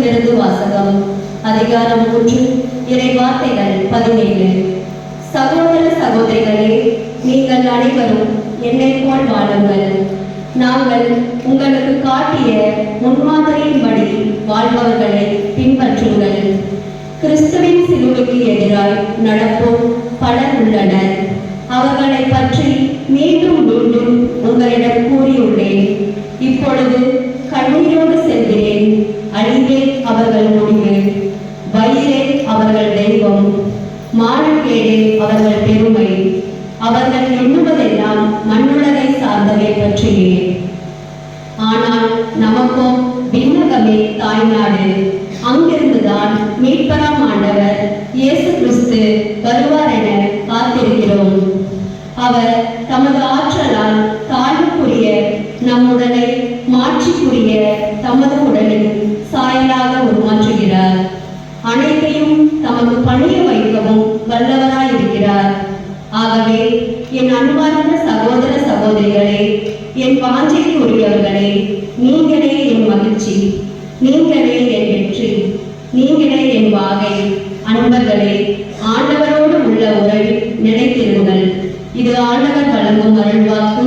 புத்தகத்திலிருந்து வாசகம். அதிகாரம் மூன்று இறை வார்த்தைகள் பதினேழு. சகோதர சகோதரிகளே நீங்கள் அனைவரும் என்னை போல் வாழுங்கள். நாங்கள் உங்களுக்கு காட்டிய முன்மாதிரியின்படி வாழ்பவர்களை பின்பற்றுங்கள். கிறிஸ்துவின் சிலுவைக்கு எதிராய் நடப்போம் பலர் உள்ளனர். அவர்களை பற்றி மீண்டும் மீண்டும் உங்களிடம் கூறியுள்ளேன். இப்பொழுது கண்ணீரோடு செல்கிறேன். அழிவே அவர்கள் முடிவு வயிறே அவர்கள் தெய்வம் மானக்கேடே அவர்கள் பெருமை. அவர்கள் எண்ணுவதெல்லாம் மண்ணுலகை சார்ந்தவை பற்றியே. ஆனால் நமக்கும் விண்ணகமே தாய்நாடு. அங்கிருந்துதான் மீட்பராம் ஆண்டவர் இயேசு கிறிஸ்து வருவார் என காத்திருக்கிறோம். அவர் தமது ஆற்றலால் தாழ்வுக்குரிய நம் உடலை மாற்றிக்குரிய ஆகவே என் அன்பார்ந்த சகோதர சகோதரிகளே என் வாஞ்சைக்கு உரியவர்களே நீங்களே என் மகிழ்ச்சி நீங்களே என் வெற்றி நீங்களே என் வாகை. அன்பர்களே ஆண்டவரோடு உள்ள உறவில் நினைத்திருங்கள் இது ஆண்டவர் வழங்கும் அருள்வாக்கு